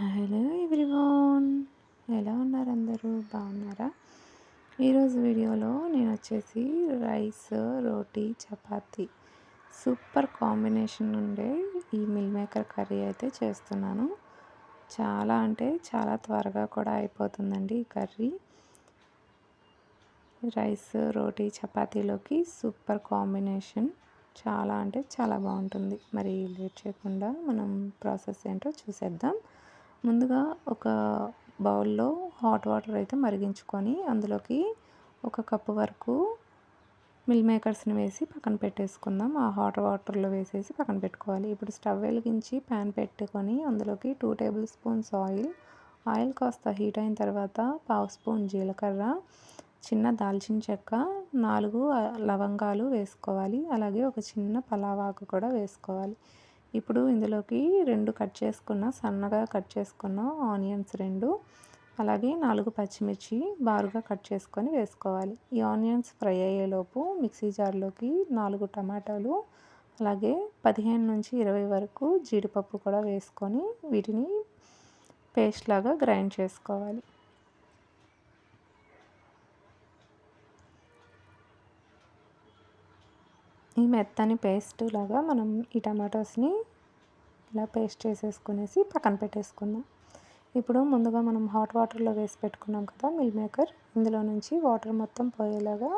Hello everyone. ఎలా ఉన్నారు అందరూ? బాగున్నారా? ఈరోజు వీడియోలో నేను వచ్చేసి rice roti chapati. Super combination ఉండే ఈ మిల్ మేకర్ కర్రీ అయితే చేస్తున్నాను. చాలా అంటే చాలా త్వరగా కూడా అయిపోతుందండి ఈ కర్రీ. రైస్ రోటీ చపాతీలోకి సూపర్ కాంబినేషన్. చాలా అంటే చాలా బాగుంటుంది. మరి లేట్ చేయకుండా మనం ప్రాసెస్ ఏంటో చూసేద్దాం. ముందుగా ఒక బౌల్లో హాట్ వాటర్ అయితే మరిగించుకొని అందులోకి ఒక కప్పు వరకు మిల్ మేకర్స్ని వేసి పక్కన పెట్టేసుకుందాం. ఆ హాట్ వాటర్లో వేసేసి పక్కన పెట్టుకోవాలి. ఇప్పుడు స్టవ్ వెలిగించి ప్యాన్ పెట్టుకొని అందులోకి two table spoons oil oil కాస్త హీట్ అయిన తర్వాత పావు స్పూన్ జీలకర్ర చిన్న దాల్చిన చెక్క నాలుగు లవంగాలు వేసుకోవాలి. అలాగే ఒక చిన్న పలావాకు కూడా వేసుకోవాలి. ఇప్పుడు ఇందులోకి రెండు కట్ చేసుకున్న సన్నగా కట్ చేసుకున్న ఆనియన్స్ రెండు. అలాగే నాలుగు పచ్చిమిర్చి బారుగా కట్ చేసుకొని వేసుకోవాలి. ఈ ఆనియన్స్ ఫ్రై అయ్యేలోపు మిక్సీ జార్లోకి నాలుగు టమాటాలు అలాగే పదిహేను నుంచి ఇరవై వరకు జీడిపప్పు కూడా వేసుకొని వీటిని పేస్ట్ లాగా గ్రైండ్ చేసుకోవాలి. ఈ మెత్తని పేస్ట్ లాగా మనం ఈ టమాటోస్ని ఇలా పేస్ట్ చేసేసుకునేసి పక్కన పెట్టేసుకుందాం. ఇప్పుడు ముందుగా మనం హాట్ వాటర్లో వేసి పెట్టుకున్నాం కదా మిల్ మేకర్. ఇందులో నుంచి వాటర్ మొత్తం పోయేలాగా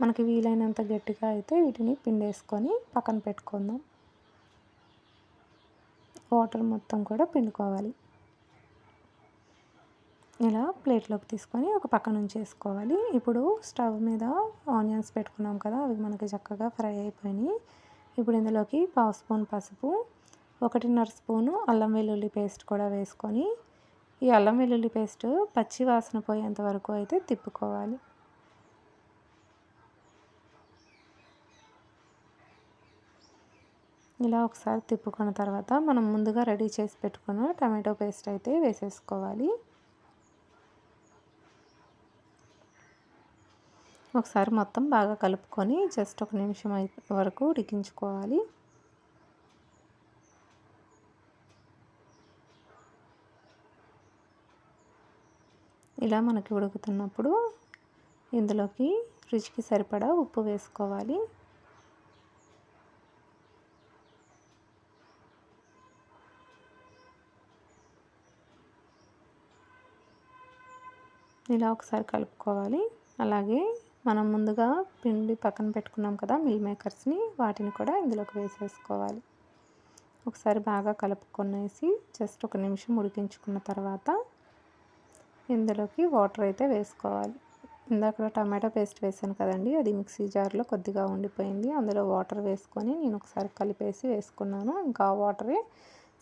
మనకి వీలైనంత గట్టిగా అయితే వీటిని పిండేసుకొని పక్కన పెట్టుకుందాం. వాటర్ మొత్తం కూడా పిండుకోవాలి. ఇలా ప్లేట్లోకి తీసుకొని ఒక పక్క నుంచి వేసుకోవాలి. ఇప్పుడు స్టవ్ మీద ఆనియన్స్ పెట్టుకున్నాం కదా అవి మనకి చక్కగా ఫ్రై అయిపోయినాయి. ఇప్పుడు ఇందులోకి పావు స్పూన్ పసుపు ఒకటిన్నర స్పూను అల్లం వెల్లుల్లి పేస్ట్ కూడా వేసుకొని ఈ అల్లం వెల్లుల్లి పేస్ట్ పచ్చి వాసన పోయేంత వరకు అయితే తిప్పుకోవాలి. ఇలా ఒకసారి తిప్పుకున్న తర్వాత మనం ముందుగా రెడీ చేసి పెట్టుకున్న టమాటో పేస్ట్ అయితే వేసేసుకోవాలి. ఒకసారి మొత్తం బాగా కలుపుకొని జస్ట్ ఒక నిమిషం వరకు ఉడికించుకోవాలి. ఇలా మనకి ఉడుకుతున్నప్పుడు ఇందులోకి రుచికి సరిపడా ఉప్పు వేసుకోవాలి. ఇలా ఒకసారి కలుపుకోవాలి. అలాగే మనం ముందుగా పిండి పక్కన పెట్టుకున్నాం కదా మిల్ మేకర్స్ని వాటిని కూడా ఇందులోకి వేసేసుకోవాలి. ఒకసారి బాగా కలుపుకొనేసి జస్ట్ ఒక నిమిషం ఉడికించుకున్న తర్వాత ఇందులోకి వాటర్ అయితే వేసుకోవాలి. ఇందాక టమాటో పేస్ట్ వేసాను కదండి అది మిక్సీ జార్లో కొద్దిగా ఉండిపోయింది. అందులో వాటర్ వేసుకొని నేను ఒకసారి కలిపేసి వేసుకున్నాను. ఇంకా వాటరే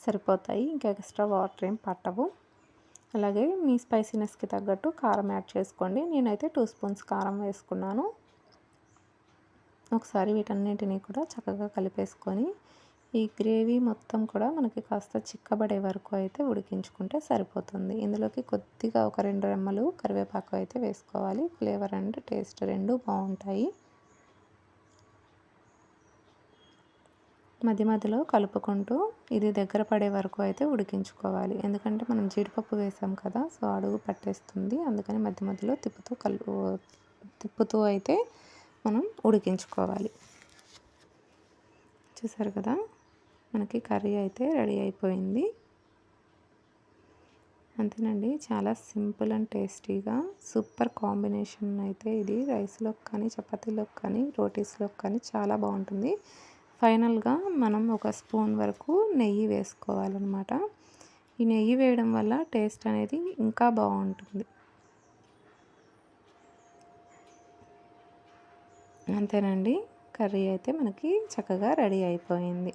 సరిపోతాయి. ఇంకా ఎక్స్ట్రా వాటర్ ఏం పట్టవు. అలాగే మీ స్పైసీనెస్కి తగ్గట్టు కారం యాడ్ చేసుకోండి. నేనైతే టూ స్పూన్స్ కారం వేసుకున్నాను. ఒకసారి వీటన్నిటిని కూడా చక్కగా కలిపేసుకొని ఈ గ్రేవీ మొత్తం కూడా మనకి కాస్త చిక్కబడే వరకు అయితే ఉడికించుకుంటే సరిపోతుంది. ఇందులోకి కొద్దిగా ఒక రెండు రెమ్మలు కరివేపాకు అయితే వేసుకోవాలి. ఫ్లేవర్ అండ్ టేస్ట్ రెండు బాగుంటాయి. మధ్య మధ్యలో కలుపుకుంటూ ఇది దగ్గర పడే వరకు అయితే ఉడికించుకోవాలి. ఎందుకంటే మనం జీడిపప్పు వేసాం కదా సో అడుగు పట్టేస్తుంది. అందుకని మధ్య మధ్యలో తిప్పుతూ కలు తిప్పుతూ అయితే మనం ఉడికించుకోవాలి. చూసారు కదా మనకి కర్రీ అయితే రెడీ అయిపోయింది. అంతేనండి చాలా సింపుల్ అండ్ టేస్టీగా సూపర్ కాంబినేషన్ అయితే ఇది. రైస్లోకి కానీ చపాతీలోకి కానీ రోటీస్లోకి కానీ చాలా బాగుంటుంది. ఫైనల్గా మనం ఒక స్పూన్ వరకు నెయ్యి వేసుకోవాలన్నమాట. ఈ నెయ్యి వేయడం వల్ల టేస్ట్ అనేది ఇంకా బాగుంటుంది. అంతేనండి. కర్రీ అయితే మనకి చక్కగా రెడీ అయిపోయింది.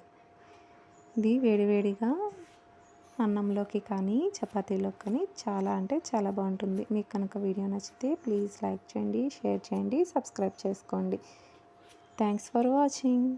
ఇది వేడివేడిగా అన్నంలోకి కానీ చపాతీలోకి కానీ చాలా అంటే చాలా బాగుంటుంది. మీకు కనుక వీడియో నచ్చితే ప్లీజ్ లైక్ చేయండి షేర్ చేయండి సబ్స్క్రైబ్ చేసుకోండి. Thanks for watching.